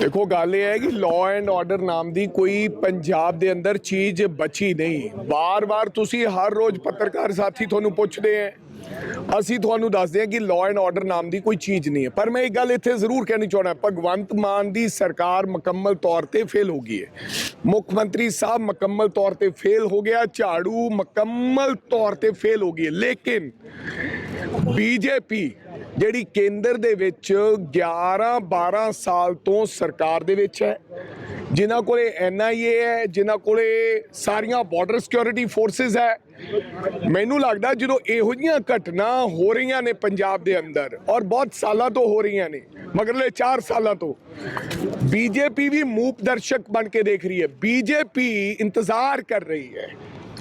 ਦੇਖੋ, ਗੱਲ ਇਹ ਹੈ ਕਿ ਲਾਅ ਐਂਡ ਆਰਡਰ ਨਾਮ ਦੀ ਕੋਈ ਪੰਜਾਬ ਦੇ ਅੰਦਰ ਚੀਜ਼ ਬਚੀ ਨਹੀਂ। ਵਾਰ-ਵਾਰ ਤੁਸੀਂ ਹਰ ਰੋਜ਼ ਪੱਤਰਕਾਰ ਸਾਥੀ ਤੁਹਾਨੂੰ ਪੁੱਛਦੇ ਹੈ। ਅਸੀਂ ਤੁਹਾਨੂੰ ਦੱਸਦੇ ਹਾਂ ਕਿ ਲਾਅ ਐਂਡ ਆਰਡਰ ਨਾਮ ਦੀ ਕੋਈ ਚੀਜ਼ ਨਹੀਂ ਹੈ। ਪਰ ਮੈਂ ਇੱਕ ਗੱਲ ਇੱਥੇ ਜ਼ਰੂਰ ਕਹਿਣੀ ਚਾਹਣਾ ਭਗਵੰਤ ਮਾਨ ਦੀ ਸਰਕਾਰ ਮੁਕੰਮਲ ਤੌਰ ਤੇ ਫੇਲ ਹੋ ਗਈ ਹੈ। ਮੁੱਖ ਮੰਤਰੀ ਸਾਹਿਬ ਮੁਕੰਮਲ ਤੌਰ ਤੇ ਫੇਲ ਹੋ ਗਿਆ, ਝਾੜੂ ਮੁਕੰਮਲ ਤੌਰ ਤੇ ਫੇਲ ਹੋ ਗਈ ਹੈ। ਲੇਕਿਨ ਬੀਜੇਪੀ ਜਿਹੜੀ ਕੇਂਦਰ ਦੇ ਵਿੱਚ 11 12 ਸਾਲ ਤੋਂ ਸਰਕਾਰ ਦੇ ਵਿੱਚ ਹੈ, ਜਿਨ੍ਹਾਂ ਕੋਲੇ ਐਨਆਈਏ ਹੈ, ਜਿਨ੍ਹਾਂ ਕੋਲੇ ਸਾਰੀਆਂ ਬਾਰਡਰ ਸਿਕਿਉਰਿਟੀ ਫੋਰਸਸ ਹੈ, ਮੈਨੂੰ ਲੱਗਦਾ ਜਦੋਂ ਇਹੋ ਜਿਹੀਆਂ ਘਟਨਾ ਹੋ ਰਹੀਆਂ ਨੇ ਪੰਜਾਬ ਦੇ ਅੰਦਰ, ਔਰ ਬਹੁਤ ਸਾਲਾਂ ਤੋਂ ਹੋ ਰਹੀਆਂ ਨੇ, ਮਗਰਲੇ 4 ਸਾਲਾਂ ਤੋਂ ਬੀਜੇਪੀ ਵੀ ਮੂਪ ਦਰਸ਼ਕ ਬਣ ਕੇ ਦੇਖ ਰਹੀ ਹੈ ਬੀਜੇਪੀ ਇੰਤਜ਼ਾਰ ਕਰ ਰਹੀ ਹੈ,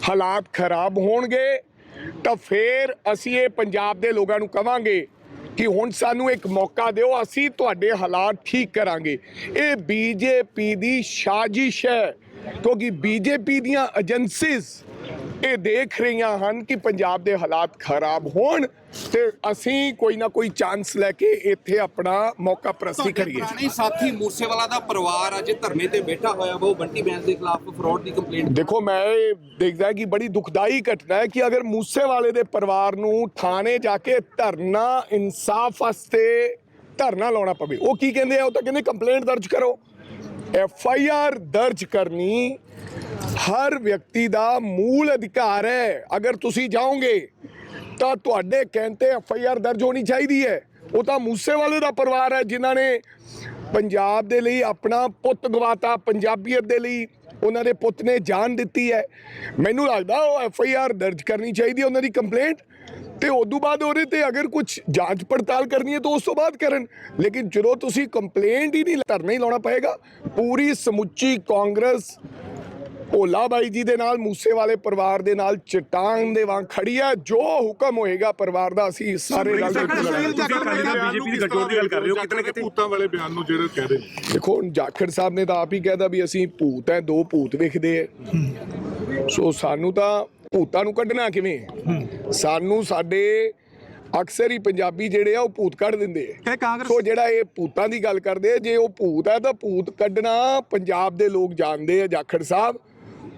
ਹਾਲਾਤ ਖਰਾਬ ਹੋਣਗੇ ਤਾਂ ਫੇਰ ਅਸੀਂ ਇਹ ਪੰਜਾਬ ਦੇ ਲੋਕਾਂ ਨੂੰ ਕਵਾਂਗੇ ਕਿ ਹੁਣ ਸਾਨੂੰ ਇੱਕ ਮੌਕਾ ਦਿਓ, ਅਸੀਂ ਤੁਹਾਡੇ ਹਾਲਾਤ ਠੀਕ ਕਰਾਂਗੇ। ਇਹ ਬੀਜੇਪੀ ਦੀ ਸਾਜ਼ਿਸ਼ ਹੈ, ਕਿਉਂਕਿ ਬੀਜੇਪੀ ਦੀਆਂ ਏਜੰਸੀਜ਼ ਇਹ ਦੇਖ ਰਹੀਆਂ ਹਨ ਕਿ ਪੰਜਾਬ ਦੇ ਹਾਲਾਤ ਖਰਾਬ ਹੋਣ ਤੇ ਅਸੀਂ ਕੋਈ ਨਾ ਕੋਈ ਚਾਂਸ ਲੈ ਕੇ ਇੱਥੇ ਆਪਣਾ ਮੌਕਾ ਪ੍ਰਸਤੀ ਕਰੀਏ। ਪੁਰਾਣੇ ਸਾਥੀ ਮੂਸੇਵਾਲਾ ਦਾ ਪਰਿਵਾਰ ਅੱਜ ਧਰਨੇ ਤੇ ਬੈਠਾ ਹੋਇਆ ਉਹ ਬੰਟੀ ਬੈਂਸ ਦੇ ਖਿਲਾਫ ਫਰਾਡ ਦੀ ਕੰਪਲੇਂਟ ਦੇਖੋ ਮੈਂ ਇਹ ਦੇਖਦਾ ਕਿ ਬੜੀ ਦੁਖਦਾਈ ਘਟਨਾ ਹੈ ਕਿ ਅਗਰ ਮੂਸੇਵਾਲੇ ਦੇ ਪਰਿਵਾਰ ਨੂੰ ਥਾਣੇ ਜਾ ਕੇ ਧਰਨਾ ਇਨਸਾਫ ਵਾਸਤੇ ਧਰਨਾ ਲਾਉਣਾ ਪਵੇ ਉਹ ਕੀ ਕਹਿੰਦੇ ਆ? ਉਹ ਤਾਂ ਕਹਿੰਦੇ ਕੰਪਲੇਂਟ ਦਰਜ ਕਰੋ। ਐਫ ਆਈ ਆਰ ਦਰਜ ਕਰਨੀ ਹਰ ਵਿਅਕਤੀ ਦਾ ਮੂਲ ਅਧਿਕਾਰ ਹੈ। ਅਗਰ ਤੁਸੀਂ ਜਾਓਗੇ, ਤਾਂ ਤੁਹਾਡੇ ਕਹਿਣ ਤੇ ਐਫ ਆਈ ਆਰ ਦਰਜ ਹੋਣੀ ਚਾਹੀਦੀ ਹੈ। ਉਹ ਤਾਂ ਮੂਸੇਵਾਲੇ ਦਾ ਪਰਿਵਾਰ ਹੈ, ਜਿਨ੍ਹਾਂ ਨੇ ਪੰਜਾਬ ਦੇ ਲਈ ਆਪਣਾ ਪੁੱਤ ਗਵਾਤਾ, ਪੰਜਾਬੀਅਤ ਦੇ ਲਈ ਉਹਨਾਂ ਦੇ ਪੁੱਤ ਨੇ ਜਾਨ ਦਿੱਤੀ ਹੈ। ਮੈਨੂੰ ਲੱਗਦਾ ਉਹ ਐਫ ਆਈ ਆਰ ਦਰਜ ਕਰਨੀ ਚਾਹੀਦੀ ਹੈ ਉਹਨਾਂ ਦੀ ਕੰਪਲੇਂਟ। ਤੇ ਉਦੋਂ ਬਾਅਦ ਉਹਦੇ ਤੇ ਅਗਰ ਕੁਝ ਜਾਂਚ ਪੜਤਾਲ ਕਰਨੀ ਹੈ, ਤਾਂ ਉਸ ਤੋਂ ਬਾਅਦ ਕਰਨ। ਲੇਕਿਨ ਜਦੋਂ ਤੁਸੀਂ ਕੰਪਲੇਂਟ ਹੀ ਨਹੀਂ, ਧਰਨਾ ਹੀ ਲਾਉਣਾ ਪਏਗਾ। ਪੂਰੀ ਸਮੁੱਚੀ ਕਾਂਗਰਸ ਭੋਲਾ ਬਾਈ ਜੀ ਦੇ ਨਾਲ ਮੂਸੇ ਵਾਲੇ ਪਰਿਵਾਰ ਦੇ ਨਾਲ ਚਟਾਨ ਦੇ ਵਾਂਗ ਖੜੀ ਹੈ ਜੋ ਹੁਕਮ ਹੋਏਗਾ ਪਰਿਵਾਰ ਦਾ ਅਸੀਂ ਸਾਰੇ ਰਲ ਕੇ ਬੀਜੇਪੀ ਦੀ ਗੱਠਜੋੜ ਦੀ ਗੱਲ ਕਰ ਰਹੇ ਹੋ ਕਿਤੇ ਨਾ ਕਿਤੇ ਭੂਤਾਂ ਵਾਲੇ ਬਿਆਨ ਨੂੰ ਜਿਹੜੇ ਕਹਿ ਰਹੇ ਨੇ? ਦੇਖੋ ਹੁਣ ਜਾਖੜ ਸਾਹਿਬ ਨੇ ਤਾਂ ਆਪ ਹੀ ਕਹਿਦਾ ਵੀ ਅਸੀਂ ਭੂਤ ਹੈ ਦੋ ਭੂਤ ਵੇਖਦੇ ਐ। ਸੋ ਸਾਨੂੰ ਤਾਂ ਭੂਤਾਂ ਨੂੰ ਕੱਢਣਾ ਕਿਵੇਂ ਸਾਨੂੰ ਸਾਡੇ ਅਕਸਰ ਹੀ ਪੰਜਾਬੀ ਜਿਹੜੇ ਆ ਉਹ ਭੂਤ ਕੱਢ ਦਿੰਦੇ ਆ ਸੋ ਜਿਹੜਾ ਇਹ ਭੂਤਾਂ ਦੀ ਗੱਲ ਕਰਦੇ ਆ ਜੇ ਉਹ ਭੂਤ ਹੈ ਤਾਂ ਭੂਤ ਕੱਢਣਾ ਪੰਜਾਬ ਦੇ ਲੋਕ ਜਾਣਦੇ ਆ ਜਾਖੜ ਸਾਹਿਬ।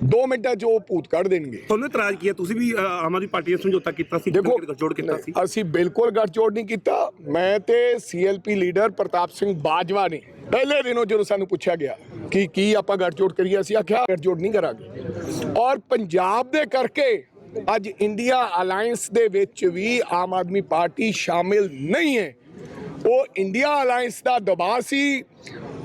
2 ਮਿੰਟਾਂ 'ਚ ਉਹ ਭੂਤ ਕੱਢ ਦੇਣਗੇ। ਤੁਹਾਨੂੰ ਇਤਰਾਜ਼ ਕੀਤਾ ਤੁਸੀਂ ਵੀ ਅ, ਆਮ ਆਦਮੀ ਪਾਰਟੀ ਨਾਲ ਸਮਝੌਤਾ ਕੀਤਾ ਸੀ ਦੇਖੋ ਗੱਠਜੋੜ ਕੀਤਾ ਸੀ। ਅਸੀਂ ਬਿਲਕੁਲ ਗੱਠਜੋੜ ਨਹੀਂ ਕੀਤਾ। ਮੈਂ ਤੇ ਸੀਐਲਪੀ ਲੀਡਰ ਪ੍ਰਤਾਪ ਸਿੰਘ ਬਾਜਵਾ ਨੇ ਪਹਿਲੇ ਦਿਨੋਂ ਜਦੋਂ ਸਾਨੂੰ ਪੁੱਛਿਆ ਗਿਆ ਕਿ ਕੀ ਆਪਾਂ ਗੱਠਜੋੜ ਕਰੀਏ ਅਸੀਂ ਆਖਿਆ ਗੱਠਜੋੜ ਨਹੀਂ ਕਰਾਂਗੇ। ਔਰ ਪੰਜਾਬ ਦੇ ਕਰਕੇ ਅੱਜ ਇੰਡੀਆ ਅਲਾਈਅੰਸ ਦੇ ਵਿੱਚ ਵੀ ਆਮ ਆਦਮੀ ਪਾਰਟੀ ਸ਼ਾਮਿਲ ਨਹੀਂ ਹੈ। ਉਹ ਇੰਡੀਆ ਅਲਾਈਅੰਸ ਦਾ ਦਬਾਅ ਸੀ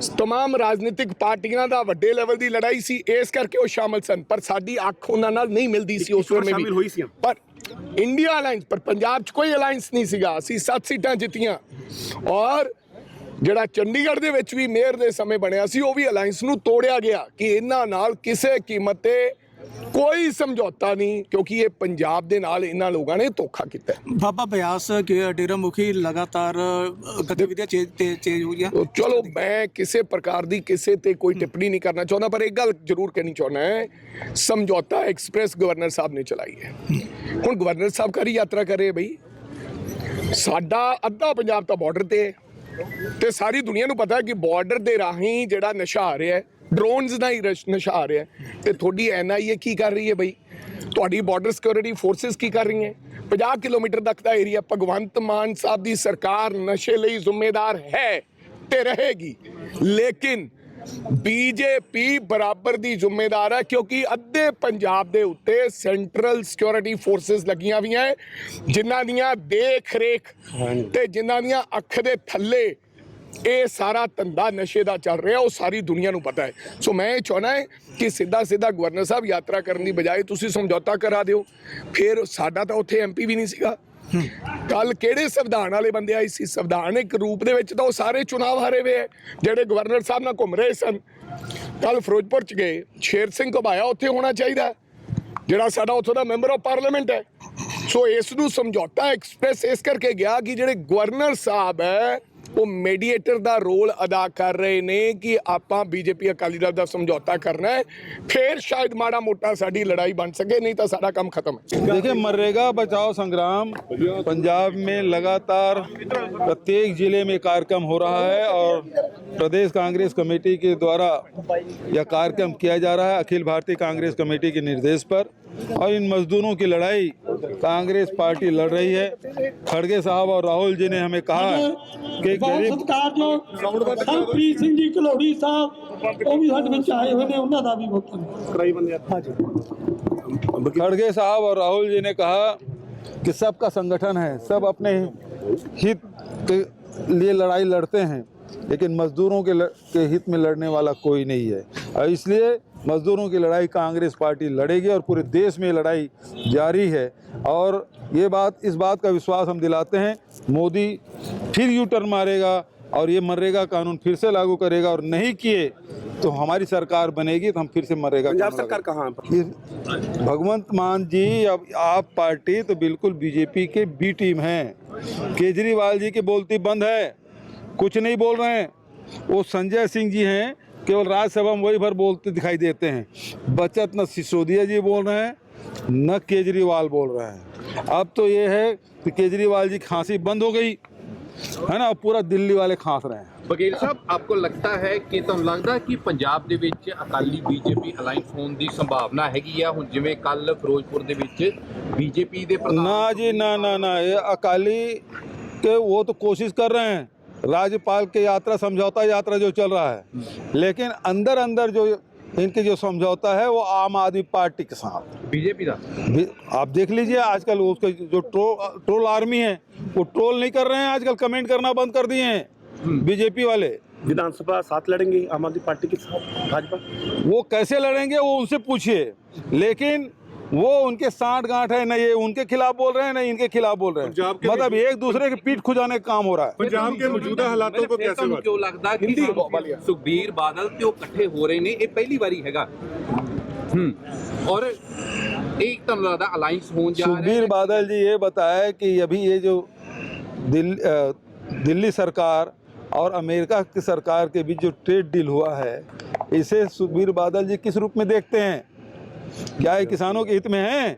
ਤਮਾਮ ਰਾਜਨੀਤਿਕ ਪਾਰਟੀਆਂ ਦਾ ਵੱਡੇ ਲੈਵਲ ਦੀ ਲੜਾਈ ਸੀ ਇਸ ਕਰਕੇ ਉਹ ਸ਼ਾਮਿਲ ਸਨ ਪਰ ਸਾਡੀ ਅੱਖ ਉਹਨਾਂ ਨਾਲ ਨਹੀਂ ਮਿਲਦੀ ਸੀ ਉਸ ਵੇਲੇ ਸੀ। ਪਰ ਇੰਡੀਆ ਅਲਾਈਅੰਸ ਪਰ ਪੰਜਾਬ 'ਚ ਕੋਈ ਅਲਾਈਅੰਸ ਨਹੀਂ ਸੀਗਾ ਅਸੀਂ ਸੱਤ ਸੀਟਾਂ ਜਿੱਤੀਆਂ ਔਰ ਜਿਹੜਾ ਚੰਡੀਗੜ੍ਹ ਦੇ ਵਿੱਚ ਵੀ ਮੇਅਰ ਦੇ ਸਮੇਂ ਬਣਿਆ ਸੀ ਉਹ ਵੀ ਅਲਾਈਅੰਸ ਨੂੰ ਤੋੜਿਆ ਗਿਆ ਕਿ ਇਹਨਾਂ ਨਾਲ ਕਿਸੇ ਕੀਮਤ ਤੇ ਕੋਈ ਸਮਝੌਤਾ ਨਹੀਂ ਕਿਉਂਕਿ ਇਹ ਪੰਜਾਬ ਦੇ ਨਾਲ ਇਹਨਾਂ ਲੋਕਾਂ ਨੇ ਧੋਖਾ ਕੀਤਾ। ਬਾਬਾ ਬਿਆਸ ਕੇ ਡੇਰਾ ਮੁਖੀ ਲਗਾਤਾਰ ਗਤੀਵਿਧੀਆਂ ਚੇਂਜ ਤੇ ਚੇਂਜ ਹੋ ਗਈਆਂ। ਤੋ ਚਲੋ ਮੈਂ ਕਿਸੇ ਪ੍ਰਕਾਰ ਦੀ ਕਿਸੇ ਤੇ ਕੋਈ ਟਿੱਪਣੀ ਨਹੀਂ ਕਰਨਾ ਚਾਹੁੰਦਾ ਪਰ ਇੱਕ ਗੱਲ ਜ਼ਰੂਰ ਕਹਿਣੀ ਚਾਹੁੰਦਾ ਹੈ ਸਮਝੌਤਾ ਐਕਸਪ੍ਰੈਸ ਗਵਰਨਰ ਸਾਹਿਬ ਨੇ ਚਲਾਈ ਹੈ। ਹੁਣ ਗਵਰਨਰ ਸਾਹਿਬ ਕਰੀ ਯਾਤਰਾ ਕਰ ਰਹੇ ਬਈ। ਸਾਡਾ ਅੱਧਾ ਪੰਜਾਬ ਤਾਂ ਬਾਰਡਰ ਤੇ ਹੈ ਤੇ ਸਾਰੀ ਦੁਨੀਆ ਨੂੰ ਪਤਾ ਹੈ ਕਿ ਬਾਰਡਰ ਦੇ ਰਾਹੀਂ ਜਿਹੜਾ ਨਸ਼ਾ ਆ ਰਿਹਾ ਹੈ ਡਰੋਨਸ ਦਾ ਹੀ ਰਸ਼- ਨਸ਼ਾ ਆ ਰਿਹਾ ਹੈ। ਤੇ ਤੁਹਾਡੀ ਐਨਆਈਏ ਕੀ ਕਰ ਰਹੀ ਹੈ ਬਈ? ਤੁਹਾਡੀ ਬਾਰਡਰ ਸਿਕਿਉਰਿਟੀ ਫੋਰਸਸ ਕੀ ਕਰ ਰਹੀਆਂ 50 ਕਿਲੋਮੀਟਰ ਤੱਕ ਦਾ ਏਰੀਆ ਭਗਵੰਤ ਮਾਨ ਸਾਹਿਬ ਦੀ ਸਰਕਾਰ ਨਸ਼ੇ ਲਈ ਜ਼ਿੰਮੇਦਾਰ ਹੈ ਤੇ ਰਹੇਗੀ। ਲੇਕਿਨ ਬੀਜੇਪੀ ਬਰਾਬਰ ਦੀ ਜ਼ਿੰਮੇਦਾਰ ਹੈ ਕਿਉਂਕਿ ਅੱਧੇ ਪੰਜਾਬ ਦੇ ਉੱਤੇ ਸੈਂਟਰਲ ਸਿਕਿਉਰਿਟੀ ਫੋਰਸਸ ਲੱਗੀਆਂ ਹੋਈਆਂ ਹੈ ਜਿਨ੍ਹਾਂ ਦੀਆਂ ਦੇਖ ਰੇਖ ਤੇ ਜਿਨ੍ਹਾਂ ਦੀਆਂ ਅੱਖ ਦੇ ਥੱਲੇ ਇਹ ਸਾਰਾ ਧੰਦਾ ਨਸ਼ੇ ਦਾ ਚੱਲ ਰਿਹਾ, ਉਹ ਸਾਰੀ ਦੁਨੀਆ ਨੂੰ ਪਤਾ ਹੈ। ਸੋ ਮੈਂ ਇਹ ਚਾਹਣਾ ਹੈ ਕਿ ਸਿੱਧਾ ਸਿੱਧਾ ਗਵਰਨਰ ਸਾਹਿਬ ਯਾਤਰਾ ਕਰਨ ਦੀ ਬਜਾਏ ਤੁਸੀਂ ਸਮਝੌਤਾ ਕਰਾ ਦਿਓ। ਫਿਰ ਸਾਡਾ ਤਾਂ ਉੱਥੇ ਐਮਪੀ ਵੀ ਨਹੀਂ ਸੀਗਾ। ਕੱਲ ਕਿਹੜੇ ਸੰਵਿਧਾਨ ਵਾਲੇ ਬੰਦੇ ਆਏ ਸੀ? ਸੰਵਿਧਾਨਿਕ ਰੂਪ ਦੇ ਵਿੱਚ ਤਾਂ ਉਹ ਸਾਰੇ ਚੁਣਾਵ ਹਾਰੇ ਹੋਏ ਹੈ ਜਿਹੜੇ ਗਵਰਨਰ ਸਾਹਿਬ ਨਾਲ ਘੁੰਮ ਰਹੇ ਸਨ। ਕੱਲ ਫਿਰੋਜ਼ਪੁਰ ਚ ਗਏ, ਸ਼ੇਰ ਸਿੰਘ ਘਬਾਇਆ, ਉੱਥੇ ਹੋਣਾ ਚਾਹੀਦਾ ਜਿਹੜਾ ਸਾਡਾ ਉੱਥੋਂ ਦਾ ਮੈਂਬਰ ਆਫ ਪਾਰਲੀਮੈਂਟ ਹੈ। ਸੋ ਇਸ ਨੂੰ ਸਮਝੌਤਾ ਐਕਸਪ੍ਰੈਸ ਇਸ ਕਰਕੇ ਗਿਆ ਕਿ ਜਿਹੜੇ ਗਵਰਨਰ ਸਾਹਿਬ ਹੈ ਉਹ ਮੀਡੀਏਟਰ ਦਾ ਰੋਲ ਅਦਾ ਕਰ ਰਹੇ ਨੇ ਕਿ ਆਪਾਂ ਬੀਜੇਪੀ ਅਕਾਲੀ ਦਲ ਦਾ ਸਮਝੌਤਾ ਕਰਨਾ ਹੈ ਫਿਰ ਸ਼ਾਇਦ ਮਾੜਾ ਮੋਟਾ ਸਾਡੀ ਲੜਾਈ ਬਣ ਸਕੇ ਨਹੀਂ ਤਾਂ ਸਾਡਾ ਕੰਮ ਖਤਮ ਹੈ देखिए मनरेगा बचाओ संग्राम पंजाब में लगातार प्रत्येक जिले में कार्यक्रम हो रहा है और प्रदेश कांग्रेस कमेटी के द्वारा यह कार्यक्रम किया जा रहा है अखिल भारतीय कांग्रेस कमेटी के निर्देश पर और इन मजदूरों की लड़ाई कांग्रेस पार्टी लड़ रही है खड़गे साहब और राहुल जी ने हमें कहा कि ਬਹੁਤ गरीब ਸਤਿਕਾਰਯੋਗ ਸਰਪ੍ਰੀਤ ਸਿੰਘ ਜੀ ਘਲੋੜੀ ਸਾਹਿਬ ਉਹ ਵੀ ਸਾਡੇ ਵਿੱਚ ਆਏ ਹੋਏ ਨੇ ਉਹਨਾਂ ਦਾ ਵੀ ਬਹੁਤ ਧੰਨਵਾਦ खड़गे साहब और राहुल जी ने कहा कि सबका संगठन है सब अपने हित के लिए लड़ाई लड़ते हैं लेकिन मजदूरों के ल- के हित में लड़ने वाला कोई नहीं है और इसलिए मजदूरों की लड़ाई कांग्रेस पार्टी लड़ेगी और पूरे देश में लड़ाई जारी है। और ये बात इस बात का विश्वास हम दिलाते हैं। मोदी फिर यू टर्न मारेगा और ये मरेगा कानून फिर से लागू करेगा और नहीं किए तो हमारी सरकार बनेगी तो हम फिर से मरेगा पंजाब सरकार कहाँ भगवंत मान जी अब आप पार्टी तो बिल्कुल बीजेपी के बी टीम है। केजरीवाल जी की बोलती बंद है कुछ नहीं बोल रहे हैं। वो संजय सिंह जी हैं केवल राज्यसभा में वही भर बोलते दिखाई देते हैं बचत न सिसोदिया जी बोल रहे हैं न केजरीवाल बोल रहे हैं अब तो ये है कि केजरीवाल जी की खांसी बंद हो गई है ना अब पूरा दिल्ली वाले खांस रहे हैं ਵਕੀਲ ਸਾਹਿਬ ਆਪਕੋ ਲੱਗਦਾ ਹੈ ਕਿ ਤੁਹਾਨੂੰ ਲੱਗਦਾ ਕਿ ਪੰਜਾਬ ਦੇ ਵਿੱਚ ਅਕਾਲੀ ਬੀਜੇਪੀ ਅਲਾਈਅੰਸ ਹੋਣ ਦੀ ਸੰਭਾਵਨਾ ਹੈਗੀ ਆ ਹੁਣ ਜਿਵੇਂ ਕੱਲ ਫਿਰੋਜ਼ਪੁਰ ਦੇ ਵਿੱਚ ਬੀਜੇਪੀ ਦੇ ਪ੍ਰਧਾਨ ना जी ना ना ना ये अकाली के वो तो कोशिश कर रहे हैं राज्यपाल के यात्रा समझौता यात्रा जो चल रहा है लेकिन अंदर अंदर जो इनके जो समझौता है वो आम आदमी पार्टी के साथ। बीजेपी का? आप देख लीजिए आजकल उसके जो ट्रोल ट्रोल आर्मी है वो ट्रोल नहीं कर रहे हैं आजकल कमेंट करना बंद कर दिए हैं हम्म। बीजेपी वाले। विधानसभा साथ लड़ेंगे आम आदमी पार्टी के साथ भाजपा? वो कैसे लड़ेंगे वो उनसे पूछिए। लेकिन वो उनके साठ गांठ है न ये उनके खिलाफ बोल रहे हैं न इनके खिलाफ बोल रहे पंजाब हैं के मतलब एक दूसरे की पीठ खुजाने का काम हो रहा है पंजाब के मौजूदा हालातों को ਫਿਰ कैसे ਤੁਹਾਨੂੰ बात ਕਿਉਂ ਲੱਗਦਾ ਕਿ ਸਾਨੂੰ ਸੁਖਬੀਰ ਬਾਦਲ ਤੇ ਉਹ ਇਕੱਠੇ ਹੋ ਰਹੇ ਨੇ ਇਹ ਪਹਿਲੀ ਵਾਰੀ ਹੈਗਾ ਹੂੰ ਔਰ ਇਹ ਤੁਹਾਨੂੰ ਲੱਗਦਾ ਅਲਾਈਅੰਸ ਹੋਣ ਜਾ ਰਿਹਾ सुखबीर ਹੈ बादल जी ये बताया कि अभी ये जो दिल, अ, दिल्ली सरकार और अमेरिका की सरकार के बीच जो ट्रेड डील हुआ है इसे सुखबीर बादल जी किस रूप में देखते हैं क्या ये किसानों के हित में है